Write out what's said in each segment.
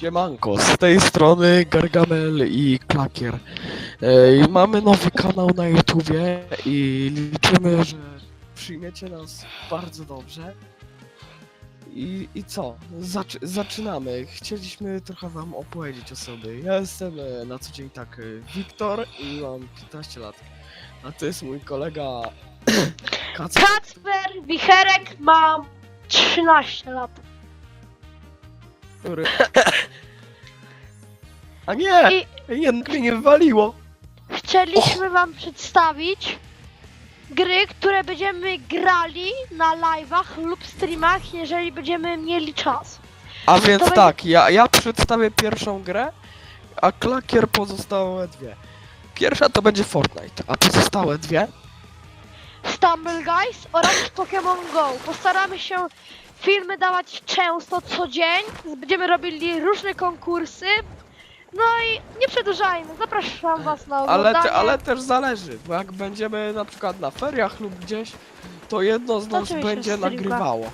Siemanko, z tej strony Gargamel i Klakier. E, mamy nowy kanał na YouTubie i liczymy, że przyjmiecie nas bardzo dobrze. I, i co? Zaczy, zaczynamy. Chcieliśmy trochę wam opowiedzieć o sobie. Ja jestem e, na co dzień tak e, Wiktor i mam 15 lat. A to jest mój kolega Kacper. Kacper Wicherek mam 13 lat. Który... A nie! I Jednak mnie nie wywaliło! chcieliśmy wam przedstawić gry, które będziemy grali na live'ach lub streamach, jeżeli będziemy mieli czas. A więc będzie- tak, ja, ja przedstawię pierwszą grę, a klakier pozostałe dwie. Pierwsza to będzie Fortnite, a pozostałe dwie Stumble Guys oraz Pokémon Go. Postaramy się filmy dawać często, co dzień. Będziemy robili różne konkursy. No i nie przedłużajmy, zapraszam was na ale, oglądanie. te, ale też zależy, bo jak będziemy na przykład na feriach lub gdzieś, to jedno z nas Oczywiście, będzie nagrywało.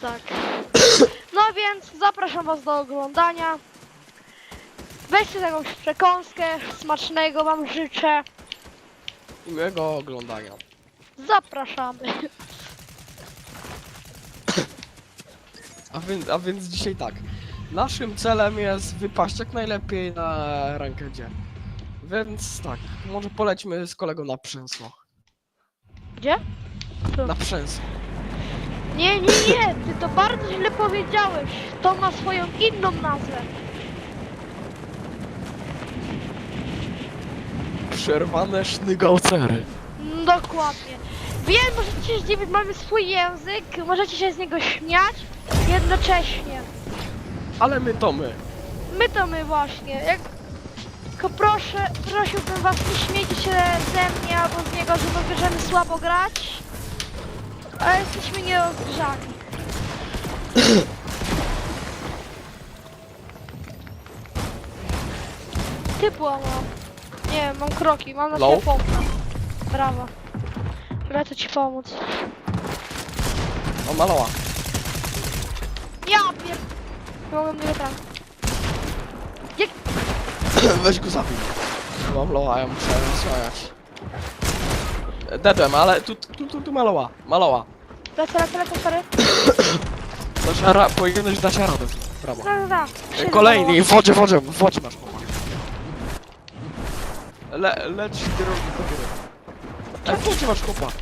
Tak. No więc zapraszam was do oglądania. Weźcie jakąś przekąskę, smacznego wam życzę. Miłego oglądania. Zapraszamy. A więc, a więc dzisiaj tak, naszym celem jest wypaść jak najlepiej na rankedzie. Więc tak, może polećmy z kolegą na przęsło. Gdzie? Na przęsło. Nie, nie, nie, ty to bardzo źle powiedziałeś. To ma swoją inną nazwę. Przerwane sznygalcery. Mm, Dokładnie. Wiem, możecie się zdziwić, mamy swój język, możecie się z niego śmiać jednocześnie. Ale my to my. My to my właśnie. Jak... Tylko proszę, prosiłbym was, nie śmiejcie się ze mnie albo z niego, że my bierzemy słabo grać. Ale jesteśmy nierozgrzani. Typła mam. Nie mam kroki, mam na Low? pompa. Brawo. Lecę ci pomóc. O, maloła. Ja pier... Mogłem nie wybrać. Jak... Weź go zabij. Mam loła, ja muszę rozsłaniać. Dedłem, ale tu, tu, tu, tu maloła. Maloła. Lecę, lecę, lecę, sorry. Dasz ra- powinieneś dać radę. Brawo. Da, da, da. Kolejny, w wodzie, w wodzie, w wodzie masz chłopak. Le, leć drogi do góry. W wodzie masz chłopak.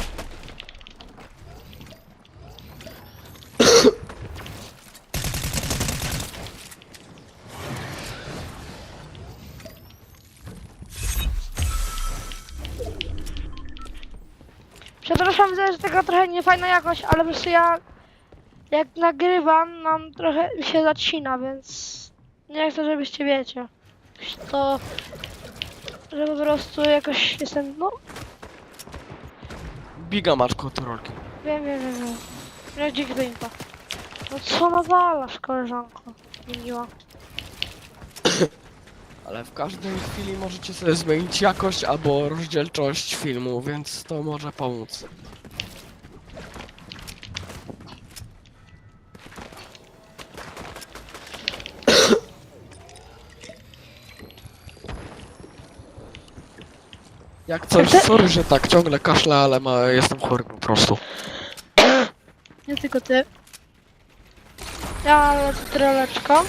Przepraszam, że tego trochę niefajna jakość, ale po prostu ja jak nagrywam, nam trochę się zacina, więc nie chcę, żebyście wiecie. To, że po prostu jakoś jestem, no, Biga masz kontrolki. wiem, wiem, wiem, wiem. Jak dzik dynka. No co nawalasz, koleżanko? Miła. Ale w każdej chwili możecie sobie zmienić jakość albo rozdzielczość filmu, więc to może pomóc. Jak coś, sorry, że tak ciągle kaszlę, ale ma, jestem chory po prostu. Nie tylko ty. Ja lecę troleczką.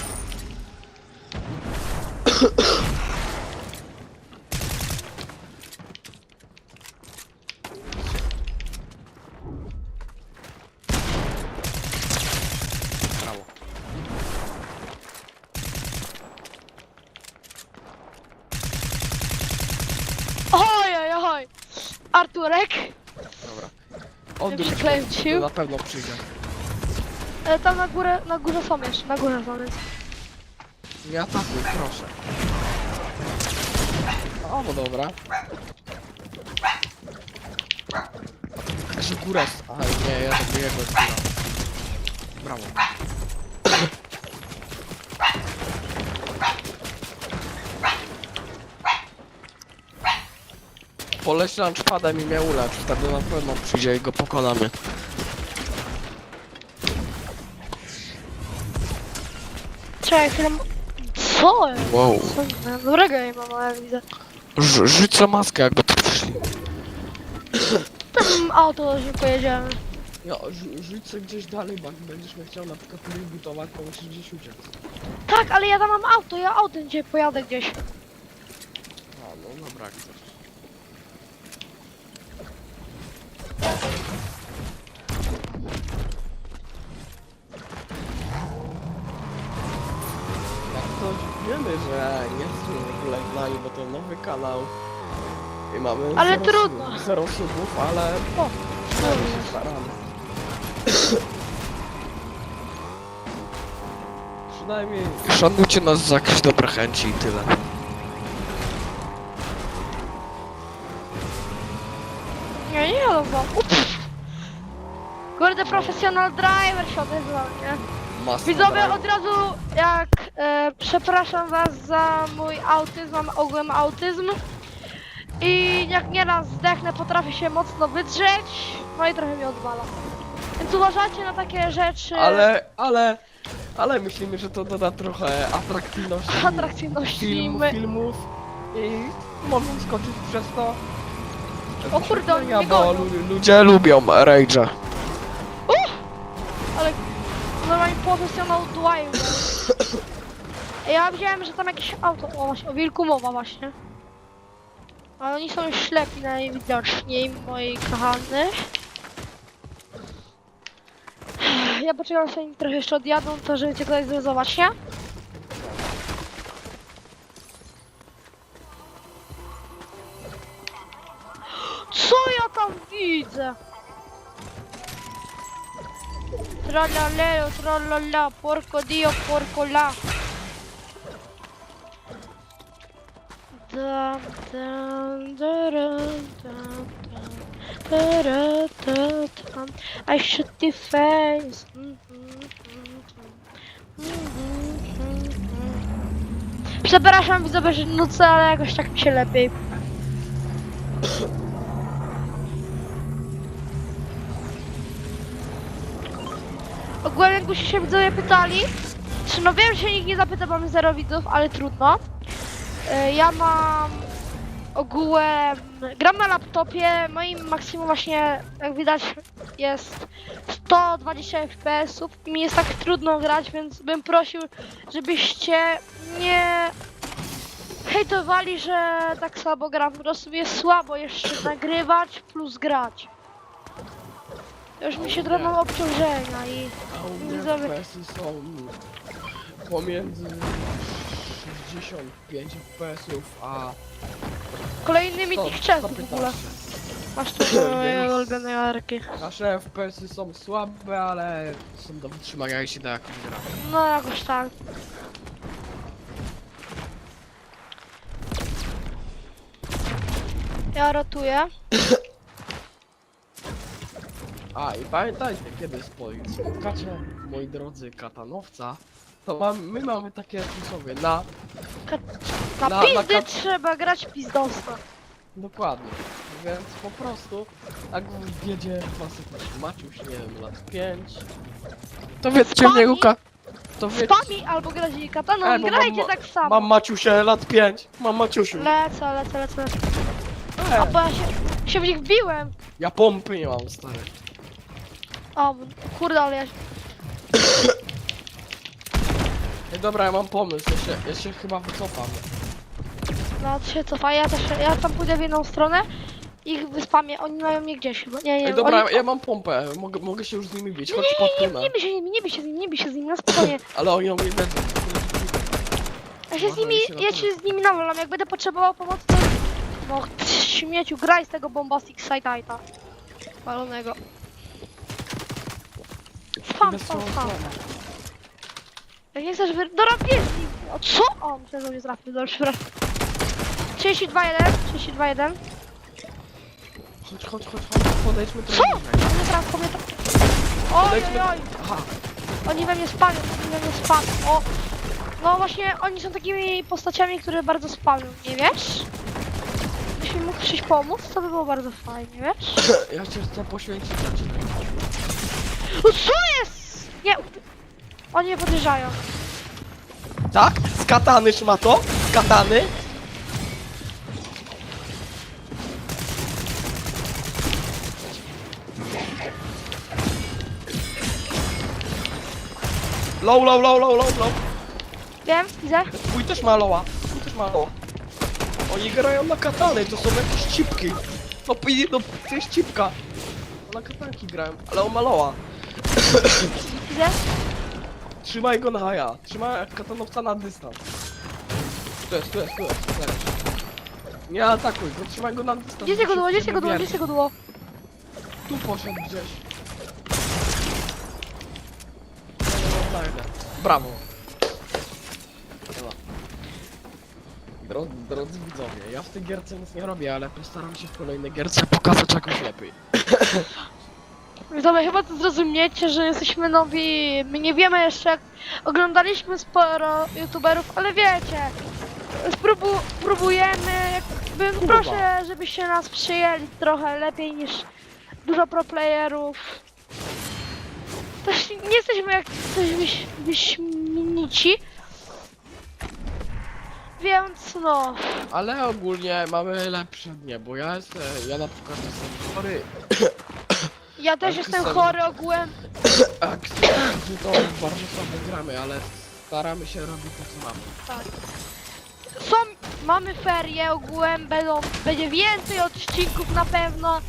Brawo. Oj, oj, oj. Arturek. Dobra. Ci? to na pewno przyjdzie. E, tam na górę, na górze są jeszcze, na górze są więc. Nie atakuj, proszę. O, no dobra. Że górę... Aha, nie, ja to góra. Brawo. Poleć lunchpadem i mnie ulecz, wtedy na pewno przyjdzie i go pokonamy. Czekaj, chwilę. Co? Wow. Co? Ja Dobrego jej mama, jak widzę. Rz- Rzuć co maskę, jakby tu przyszli. Tam auto się pojedziemy. No, rzu- rzuć sobie gdzieś dalej, bo jak będziesz mnie chciał na przykład butować, to musisz gdzieś uciec. Tak, ale ja tam mam auto, ja autem dzisiaj pojadę gdzieś. A, no dobra, jak chcesz. Nowy kanał. I mamy Ale zero trudno. sub- Zero subów, ale O, przynajmniej się staramy. Przynajmniej szanujcie nas za jakieś dobre chęci i tyle. nie, nie jadę wam. Ups. Kurde, professional driver się odezwał, nie? Widzowie, od razu jak e, przepraszam was za mój autyzm, mam ogółem autyzm. I jak nieraz zdechnę, potrafię się mocno wydrzeć, no i trochę mnie odwala. Więc uważajcie na takie rzeczy. Ale, ale, ale myślimy, że to doda trochę atrakcyjności Atrakcyjności filmów, my- filmów i mogą skoczyć przez to. O kurde, oni mnie bo gonią. lu- ludzie lubią Rage'a. Ale normalnie profesjonal driver. Ja widziałem, że tam jakieś auto, o właśnie, o wilku mowa właśnie. Ale oni są ślepi najwidoczniej, moi kochany. Ja poczekam, aż oni trochę jeszcze odjadą, to żeby cię tutaj zrezować, nie? Co ja tam widzę? Tralalero, tralala, porco dio, porco la. Dam, dam, daram, dam, dam, dara, da, dam. I shoot the face. Mhm, mhm, mhm, mhm. Przepraszam widzowie, że nucę, ale jakoś tak mi się lepiej. Jakbyście się widzowie pytali, czy no wiem, że się nikt nie zapyta, mamy zero widzów, ale trudno. E, Ja mam ogółem, gram na laptopie, moim maksimum właśnie, jak widać, jest 120 fps-ów i mi jest tak trudno grać, więc bym prosił, żebyście nie hejtowali, że tak słabo gram. Po prostu jest słabo jeszcze nagrywać plus grać. Już mi się drobną obciążenia i Widzowie. FPS-y są pomiędzy 65 FPS-ów a kolejnymi 100, tych często w ogóle. 115. Masz tu moje ulubione jarki. Nasze FPS-y są słabe, ale są do wytrzymania i się da jakoś gra. No jakoś tak. Ja rotuję. A i pamiętajcie, kiedy spo- spotkacie, moi drodzy, katanowca, to mam, my mamy takie przysłowie na... Na, Na- na pizdy kat- trzeba grać pizdowsko. Dokładnie. Więc po prostu, jak wiedzie was jakiś Maciuś, nie wiem, lat 5, to wiedzcie w Spami? To wiecie... Spami albo grać kataną, E, bo grajcie mam- tak samo. Mam Maciusie lat 5, mam Maciusiu. Lecę, lecę, lecę. A E, bo ja się, się w nich wbiłem. ja pompy nie mam, stary. O, kurde, ale ja się... Ej, dobra, ja mam pomysł, ja się, ja się chyba wycofam. No, to się cofa, ja też, ja tam pójdę w jedną stronę. Ich wyspamię, oni mają mnie gdzieś chyba. Nie, nie, Ej, dobra, oni... ja mam pompę, mogę, mogę się już z nimi bić, chodź Nie, nie, tunel. nie bij się z nimi, nie bij się z nimi, nie bij się z nimi, na spokojnie. Ale oni ją nie będą. Ja się z nimi, ja się z nimi nawalam, jak będę potrzebował pomocy, to... No, śmieciu, graj z tego Bombastic Side-Ighta. Walonego. Spam, spam, spam. Jak nie chcesz wy... Dobra, bierz z nim. O, co? O, myślę, że mnie trafił, dobrze, przepraszam. 32-1, 32-1. Chodź, chodź, chodź, chodź, podejdźmy Co? trochę bliżej. On mnie trafił, mnie trafił. Oj, oj, Podejdźmy... oj. Aha, Oni we mnie spamią, oni we mnie spamią. O! No właśnie, oni są takimi postaciami, które bardzo spamią, nie wiesz? Jeśli mi mógł przyjść pomóc, to by było bardzo fajnie, wiesz? ja cię chcę poświęcić dla ciebie. No co jest? Nie! Oni mnie podjeżdżają. Tak? katany szmato? Z katany? Low, low, low, low, low, low. Wiem, widzę. Twój też ma loa. Twój też ma loa. Oni grają na katany, to są jakieś cipki. No, no to jest cipka. Na katanki grają, ale on ma loa. Widzę. Trzymaj go na haja. Trzymaj jak katanowca na dystans. Tu jest, tu jest, tu jest. tu jest. Nie atakuj go, trzymaj go na dystans. Gdzie jego żeby duo, gdzie się duo, nie gdzie jest jego duo? Tu poszedł gdzieś. Brawo. Dobra. Dro, drodzy widzowie, ja w tej gierce nic nie robię, ale postaram się w kolejnej gierce pokazać jakoś lepiej. Widzowie, chyba to zrozumiecie, że jesteśmy nowi. My nie wiemy jeszcze jak... Oglądaliśmy sporo youtuberów, ale wiecie. Spróbu próbujemy, jakby, no proszę, żebyście nas przyjęli trochę lepiej niż dużo pro playerów. Też nie jesteśmy jak coś wyś, wyśmienici. Więc no, Ale ogólnie mamy lepsze dnie, bo ja jestem, ja na przykład jestem chory, ja też jestem chory ogółem. którzy to bardzo słabo gramy, ale staramy się robić to co mamy. Tak. Są, mamy ferie ogółem, będą, będzie więcej odcinków na pewno.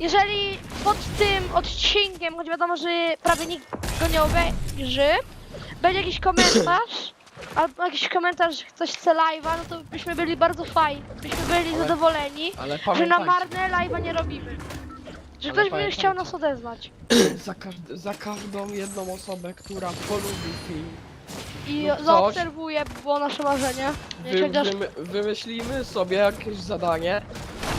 Jeżeli pod tym odcinkiem, choć wiadomo, że prawie nikt go nie obejrzy, będzie jakiś komentarz, albo jakiś komentarz, że ktoś chce live'a, no to byśmy byli bardzo fajni, byśmy byli Ale- zadowoleni, Ale że na pamiętajcie, marne live'a nie robimy. Że Ale ktoś by pamiętajcie. chciał nas odezwać. za, każd- za każdą jedną osobę, która polubi film, I No coś. zaobserwuje, by było nasze marzenie. wy, chociaż wymy- wymyślimy sobie jakieś zadanie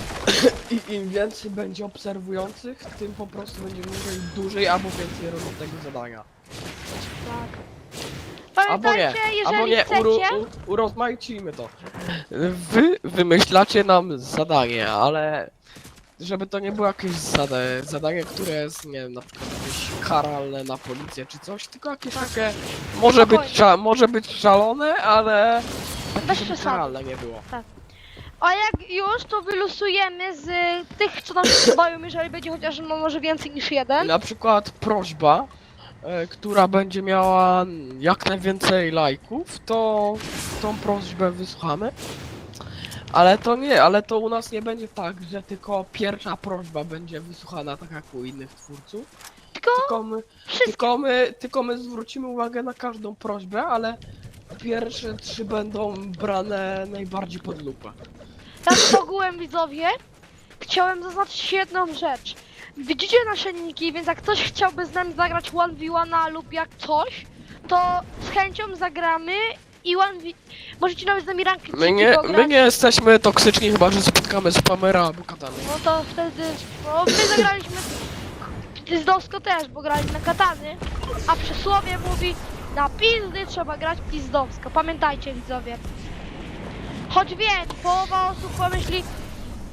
i im więcej będzie obserwujących, tym po prostu będziemy musieli dłużej albo więcej robić tego zadania. tak. Albo nie, Pamiętajcie, jeżeli albo nie, chcecie... uru, u, urozmaicimy to. Wy wymyślacie nam zadanie, ale żeby to nie było jakieś zada zadanie, które jest, nie wiem, na przykład jakieś karalne na policję czy coś, tylko jakieś takie, może być, sza- może być szalone, ale Bez żeby przesady. karalne nie było. A jak już, to wylosujemy z tych, co nam się podobają, jeżeli będzie chociaż no, może więcej niż jeden. Na przykład prośba, e, która będzie miała jak najwięcej lajków, to tą prośbę wysłuchamy. Ale to nie, ale to u nas nie będzie tak, że tylko pierwsza prośba będzie wysłuchana tak jak u innych twórców. Tylko Tylko my, wszystkie. tylko my, tylko my zwrócimy uwagę na każdą prośbę, ale pierwsze trzy będą brane najbardziej pod lupę. Tak ogółem widzowie, chciałem zaznaczyć jedną rzecz. Widzicie nasze niki, więc jak ktoś chciałby z nami zagrać 1v1 lub jak coś, to z chęcią zagramy i 1v... Możecie nawet z nami ranki My nie, my nie jesteśmy toksyczni, chyba że spotkamy spamera albo katany. No to wtedy, no my zagraliśmy pizdowsko też, bo grali na katany, a przysłowie mówi na pizdy trzeba grać pizdowsko. Pamiętajcie widzowie. Choć wiem, połowa osób pomyśli,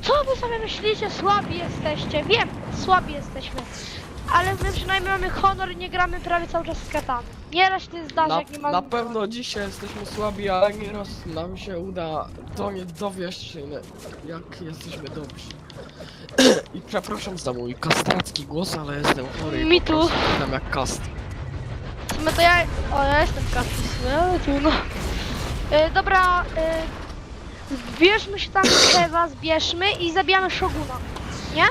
co wy sobie myślicie, słabi jesteście. Wiem, słabi jesteśmy. Ale my przynajmniej mamy honor i nie gramy prawie cały czas z katany. Nieraz się zdarza, Na, jak nie mamy... na pewno dzisiaj jesteśmy słabi, ale nieraz nam się uda do nie dowieść się, jak jesteśmy dobrzy. I przepraszam za mój kastracki głos, ale jestem chory i Mi po tu. prostu Tam jak kast. W sumie to ja... O, ja jestem kasy, ale trudno. E, dobra, e, zbierzmy się tam z Kewa, zbierzmy i zabijamy Shoguna. Nie?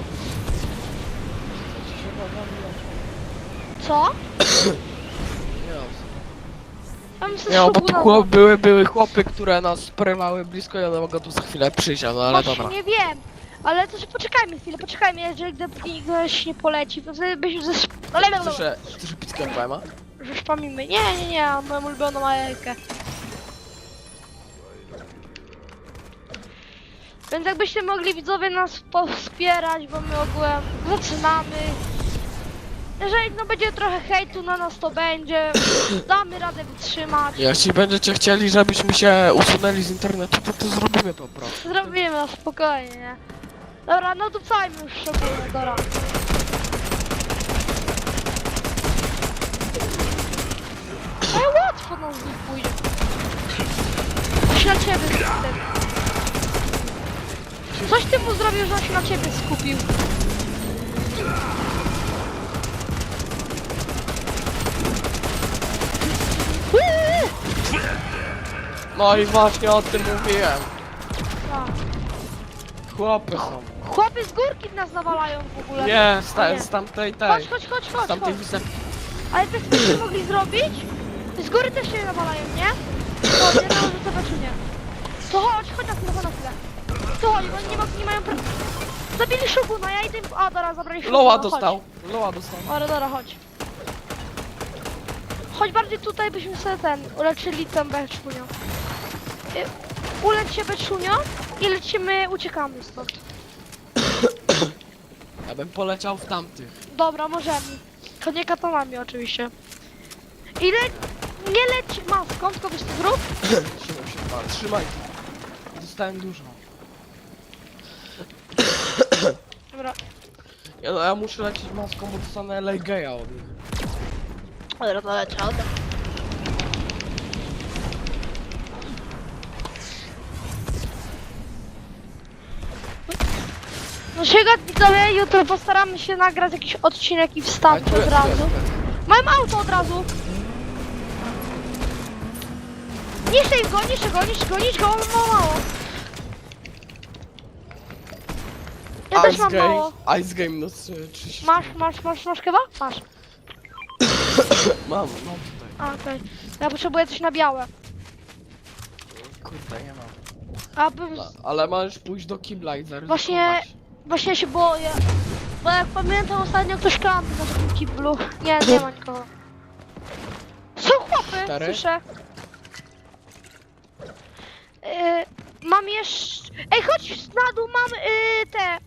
Co? Nie, Ja bym sobie nie, bo tu chłop, były, były chłopy, które nas sprywały blisko i one mogą tu za chwilę przyjść, no ale Właśnie dobra. nie wiem. Ale to się poczekajmy chwilę, poczekajmy, jeżeli dopóki ktoś nie poleci, to wtedy byśmy ze... Słyszę, słyszę pickę poema? Że szpamimy. Nie, nie, nie, mam moją ulubioną Ajelkę. Więc jakbyście mogli widzowie nas wspierać, bo my ogółem zaczynamy. Jeżeli no będzie trochę hejtu na nas to będzie, damy radę wytrzymać. Jeśli będziecie chcieli, żebyśmy się usunęli z internetu, to to zrobimy po prostu. Zrobimy na spokojnie, nie? Dobra, no dupcajmy już szczególnie, dobra. Ale łatwo nam z nich pójdzie. na ciebie ten. Coś ty mu zrobił, że on się na ciebie skupił. No i właśnie o tym mówiłem. A, Chłopy są. Chłopy z górki nas nawalają w ogóle. Nie, z, ta, Nie. z tamtej tej. Chodź, chodź, chodź, Z chodź, tamtej chodź. Ale też byśmy mogli zrobić? Z góry też się nawalają, nie? To nie no, to znaczy nie. To chodź, chodź na chwilę, chodź na chwilę. To chodź, bo nie, ma, nie mają pra... Zabili szuguna, ja idę... A, dobra, zabrali szuguna, Loa chodź. dostał. Loa dostał. Dobra, dobra, chodź. Chodź bardziej tutaj, byśmy sobie ten, uleczyli tę beczunią. Ulecz się beczunią i lecimy, uciekamy stąd. Ja bym poleciał w tamtych. Dobra, możemy. To nie katanami oczywiście. I le... nie leć maską, tylko wiesz co zrób? Trzymaj się, pan. Trzymaj. Dostałem dużo. Dobra, Ja, no, ja muszę lecieć maską, bo dostanę Legeja od nich. dobra, to leczę. No się widzowie, jutro postaramy się nagrać jakiś odcinek i wstawić od razu. Mam auto od razu. Niszczę go, niszczę go, niszczę go, niszczę go, on ma mało. Ja też Ice mam Game, mało. Ice Game, no trzy- 30. Masz, masz, masz, masz chyba? Masz. Mam, mam tutaj. A, okej. Ja potrzebuję coś na białe. Kurde, nie mam. Abym... No, ale możesz pójść do kibla i zaryzykować. Właśnie- Właśnie się boję. Bo jak pamiętam ostatnio ktoś kampi na takim kiblu. Nie, nie ma nikogo. Są chłopy, Cztery? słyszę. Yy, mam jeszcze... Ej, chodź na dół, mam yy, te...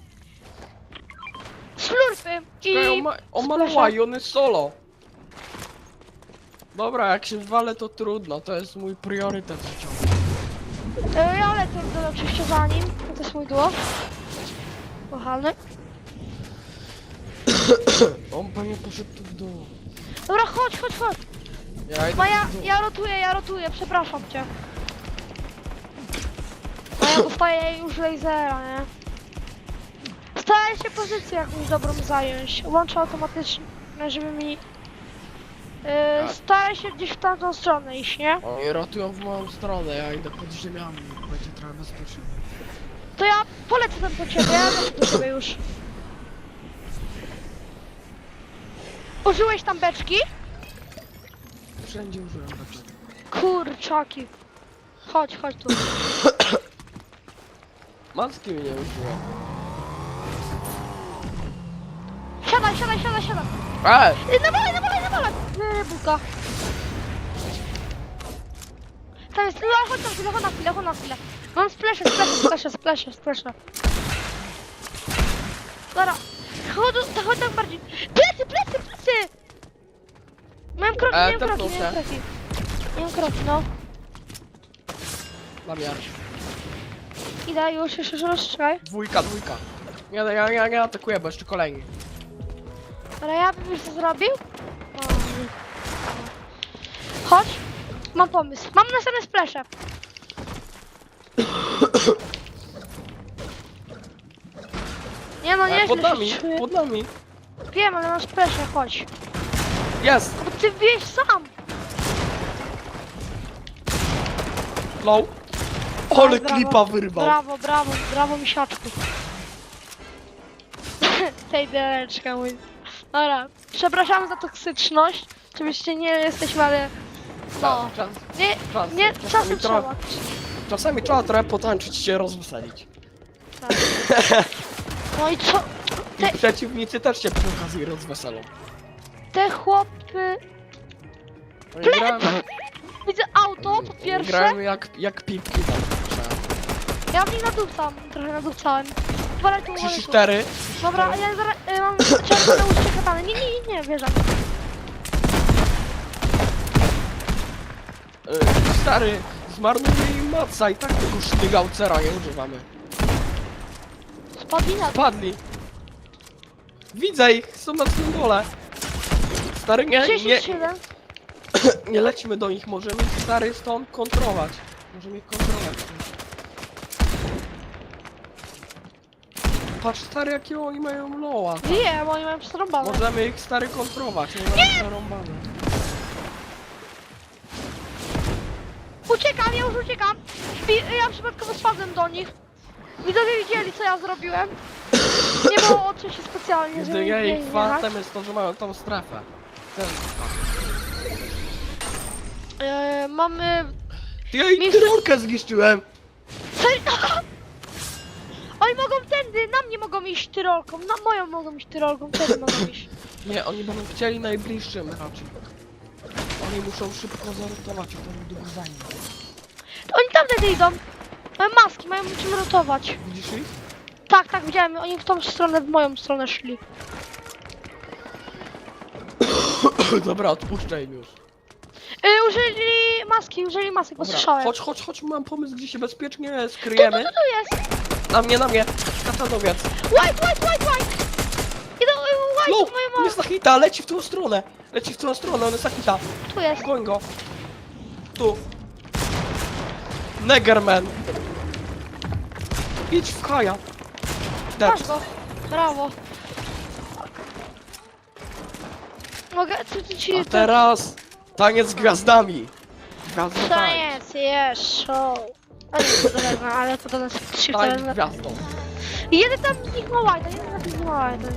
Slurpy i... on ma on jest solo. Dobra, jak się wale to trudno, to jest mój priorytet życiowy. Yy, ja lecę oczywiście za nim. To jest mój duo. Kochany. On pewnie poszedł tu w dół. Dobra, chodź, chodź, chodź. Ja idę Bo ja, w dół. ja rotuję, ja rotuję, przepraszam cię. A ja dostaję już lasera, nie? Staraj się pozycję jakąś dobrą zająć. Łączę automatycznie, żeby mi... Yy, staraj się gdzieś w tamtą stronę iść, nie? Oni rotują w moją stronę, ja idę pod ziemiami. Będzie trochę bezpiecznie. To ja polecę tam po ciebie, do ciebie już. Użyłeś tam beczki? Wszędzie użyłem beczek. Kurczaki. Chodź, chodź tu. Macki mnie użyłem. Siadaj, siadaj, siadaj, siadaj. Ej! Ej, Nawalaj, nawalaj, nawalaj! Wybuka. Tam jest, no chodź na chwilę, chodź na chwilę, chodź na chwilę. Mam splesze, splesze, splesze, splesze, splesze. Dobra. Chodź, to chodź tak bardziej. Plecy, plecy, plecy! Miałem kroki, E, miałem kroki, tepnął miałem się. kroki. Miałem kroki, no. Namiar. Idę już, już, już, czekaj. Dwójka, dwójka. Ja, ja, ja, ja atakuję, bo jeszcze kolejny. Ale ja bym już to zrobił? O, nie. Chodź. Mam pomysł. Mam następne splesze. Nie no, nie pod nami, pod nami. Wiem, ale mam splesze, chodź. Jest! Bo ty wiesz sam. Low. Ale Oj, brawo. klipa wyrwał. Brawo, brawo, brawo misiaczku. Tej deleczka mój. Dobra, przepraszam za toksyczność. Oczywiście nie jesteśmy, ale... No. Czas, Nie, czas, nie, czasami czasem trochę- trzeba. Czasami trzeba trochę potańczyć się rozweselić. Tak. No i co? I Te- przeciwnicy też się przy okazji rozweselą. Te chłopy... Oni grają, Widzę auto, po pierwsze. grają jak, jak pipki tam. Ja nich nadupcam, trochę nadupcałem. Dwa tu, 34. Dobra, a ja zaraz y, mam czerwone uście katany. Nie, nie, nie, nie, wierzę. Y, Stary, zmarnuje im maca i tak tego sztygałcera nie używamy. Spadli na. Padli. Widzę ich, są na tym dole. Stary, nie, nie, 37. nie lećmy do nich, możemy ich stary stąd kontrolować. Może mi kontrolę wziąć. Patrz stary jakie oni mają loa. Wiem, oni mają przerąbane. Możemy ich stary kontrolować, nie mają zarąbane. Uciekam, ja już uciekam. Śpi- Ja przypadkowo spadłem do nich. Widzowie widzieli, co ja zrobiłem. Nie było oczy się specjalnie, żeby Jedynie nie ich jechać. fantem jest to, że mają tą strefę. Ten. E, mamy... Ja ich Miejsce- tyrolkę zniszczyłem! Serio? Oni mogą tędy, na mnie mogą iść tyrolką, na moją mogą iść tyrolką, tędy mogą iść. Nie, oni będą chcieli najbliższym raczej. Oni muszą szybko zarotować, a to mi długo zajmie. Oni tamtędy idą. Mają maski, mają czym rotować. Widzisz ich? Tak, tak, widziałem, oni w tą stronę, w moją stronę szli. Dobra, odpuszczaj im już. E, użyli maski, użyli masek, bo Dobra, słyszałem. chodź, chodź, chodź, mam pomysł, gdzie się bezpiecznie Tu, tu, skryjemy. tu, tu jest. Na mnie, na mnie. Katanowiec. White, white, white, No, moją jest na hita, leci w tą stronę. Leci w tą stronę, on jest na hita. Tu jest. Goń go. Tu. Negerman. Idź w kaja. Dead. Masz go. Brawo. Mogę, co ty ci A teraz taniec z gwiazdami. Gwiazdo To tańcz. jest, jest, show. A nie, to dobra, ale to do nas trzy Tańcz gwiazdą. Jeden tam z nich ma white, jeden z nich ma white.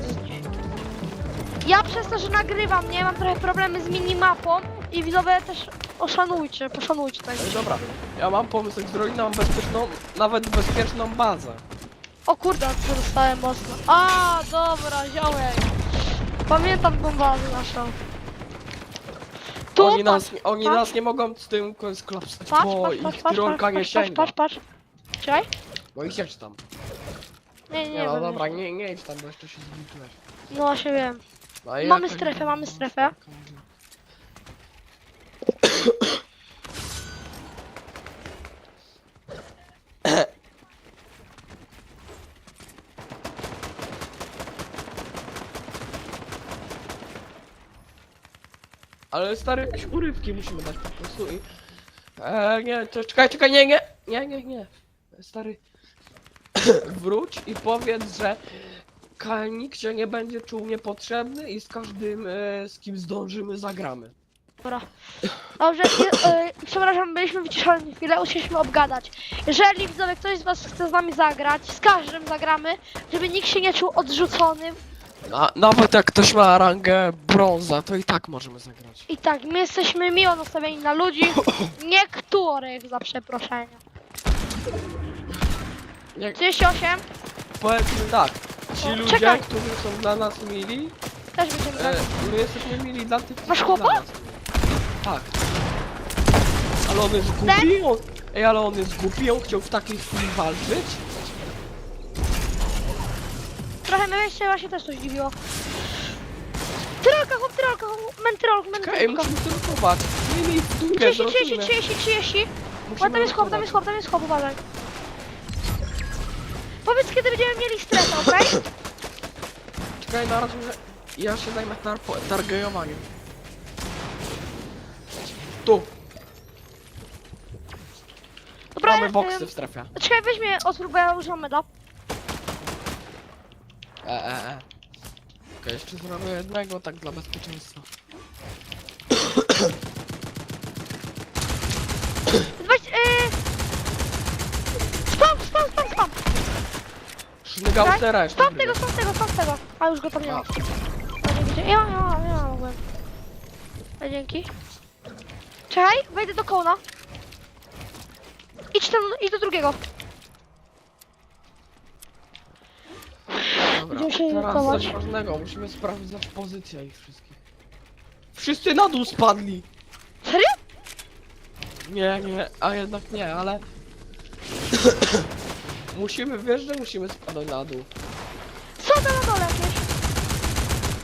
Ja przez to, że nagrywam, nie mam trochę problemy z minimapą i widzowie też oszanujcie, poszanujcie tego. No i dobra, ja mam pomysł, jak zrobić nam bezpieczną, nawet bezpieczną bazę. O kurde, co dostałem mocno. A, dobra, ziołek. Pamiętam tą bazę naszą. Tu, oni patrz, nas, oni patrz. nas nie mogą z tym sklapsać, patrz, bo patrz, ich patrz, patrz, patrz, nie patrz, patrz, sięga. patrz, patrz. Czekaj. No i siedź tam. Nie, nie, Nie, no dobra, nie, nie idź tam, bo jeszcze się zbliczyłeś. No właśnie wiem. No i Mamy jakaś- strefę, mamy strefę. Ale stary, jakieś urywki musimy dać po prostu i... E, nie, to czekaj, czekaj, nie, nie, nie, nie, nie. Stary, wróć i powiedz, że ka- nikt się nie będzie czuł niepotrzebny i z każdym, e, z kim zdążymy, zagramy. Dobra. Dobrze, je, e, przepraszam, byliśmy wyciszeni chwilę, usiedliśmy obgadać. Jeżeli widzowie ktoś z was chce z nami zagrać, z każdym zagramy, żeby nikt się nie czuł odrzucony. A, nawet jak ktoś ma rangę brąza, to i tak możemy zagrać. I tak, my jesteśmy miło nastawieni na ludzi, niektórych za przeproszenie. Jak, 38, powiedzmy tak, ci ludzie, czekaj. którzy są dla nas mili, też będziemy e, my jesteśmy mili dla tych, którzy Masz są chłopa? dla nas mili. Tak. Ale on jest głupi, on, ej, ale on jest głupi, on chciał w takiej chwili walczyć. Trochę mnie się właśnie też coś dziwiło. Tyrolka, chłop, tyrolka, chłop, men tyrolk, men Czekaj, tyrolka. musimy to rotować. Nie miej w dupie, 30, 30, zrozumie. 30, 30. O, Musimy tam jest chłop, tam jest chłop, tam jest chłop, uważaj. Powiedz, kiedy będziemy mieli strefę, okej? Czekaj, na razie ja się zajmę tarpo, targejowaniem. Tu, Dobra, mamy boksy w strefie. Czekaj, weź mnie otwórz, bo ja używam meda. E, e, e. Okej, jeszcze zrobię jednego, tak dla bezpieczeństwa. Weź, yy... Spam, spam, spam, spam. Sznygautera jeszcze Spam tego, spam tego, spam tego. A, już go tam nie ma. A. A, dzięki, dzięki. Ja, ja, ja mogłem. A, dzięki. Czekaj, wejdę do kołna. Idź tam, idź do drugiego. Dobra, Będziemy się teraz ewakuować. coś ważnego, musimy sprawdzić pozycję ich wszystkich. Wszyscy na dół spadli! Serio? Nie, nie, a jednak nie, ale... musimy, wiesz, że musimy spadać na dół. Co tam na dole jakieś?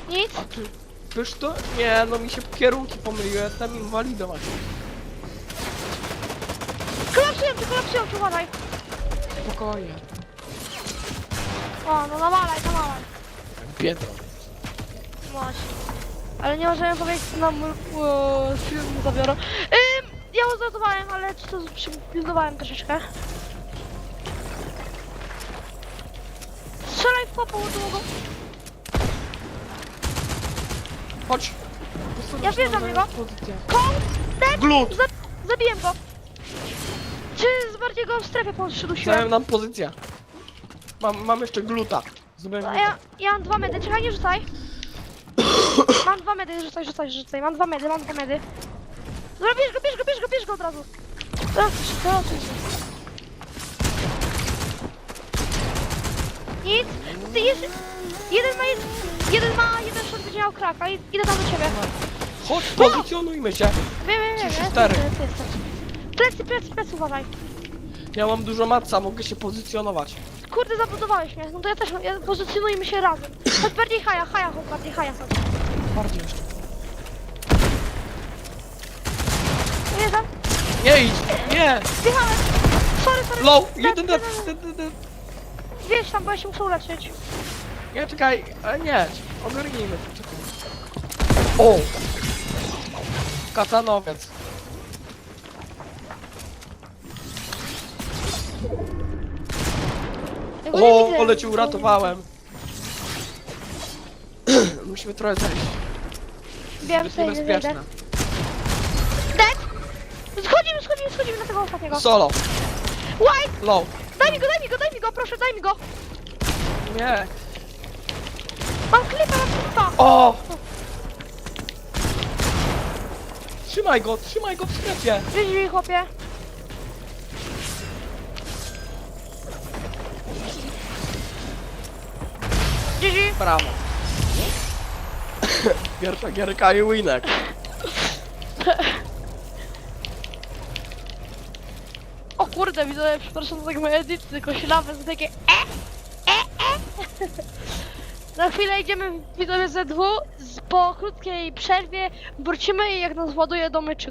Nic? A ty... Wiesz to? Nie, no mi się kierunki pomyliły, jestem inwalidą cię, kolapsują cię, uważaj. Spokojnie. O, no nawalaj, nawalaj. Pietro. Właśnie. Ale nie możemy powiedzieć, co nam e, film zabiorą. Ym, ja Ja uzratowałem, ale to przypilnowałem troszeczkę. Popoł długo. Chodź. Ja wjeżdżam w niego. Pozycja. Kołd! Glut! Za zabiłem go! Czy z bardziej go w strefę Zająłem poszedłem? nam pozycję. Mam, mam jeszcze gluta. Zrobiłem No, ja, ja mam dwa medy, czekaj, nie rzucaj. Mam dwa medy, rzucaj, rzucaj, rzucaj. Mam dwa medy, mam dwa medy. Dobra, bierz go, bierz go, bierz go, bierz go od razu. Teraz, teraz. Nic. Ty jest... Jeden ma jeden... Jeden ma... Jeden shot będzie miał kraka. i- Idę tam do ciebie. Chodź, pozycjonujmy się. Wiem, wiem, wiem. Jest, jest. Plecy, plecy, plecy, uważaj. Ja mam dużo matca, mogę się pozycjonować. Kurde, zabudowałeś mnie. No to ja też, ja, pozycjonujmy się razem. Chodź bardziej haja, haja, chodź bardziej haja, chodź. Bardziej jeszcze. Nie tam, Nie idź! Nie! zjechałem. Sorry, sorry. Low! Dead, Jeden dead, dead, dead. Wieź tam, bo ja się muszę uleczyć. Nie, czekaj, ale nie. Ogarnijmy to, czekaj. O! Katanowiec. Ja go nie O, widzę. ale cię uratowałem. Musimy trochę zejść. To Wiem, jest sobie niebezpieczne. Dead! Schodzimy, schodzimy, schodzimy na tego ostatniego. Solo. White! Low. Daj mi go, daj mi go, daj mi go, proszę, daj mi go. Nie. Mam klipa, mam klipa. O! Trzymaj go, trzymaj go w strefie. Wyjdź chłopie. GG. Brawo. Pierwsza gierka i winek. O kurde, widzę, przepraszam za tak moje edyty, tylko się nawet takie e, e, e. Za chwilę idziemy widzowie ze dwu, po krótkiej przerwie wrócimy i jak nas ładuje do myczy.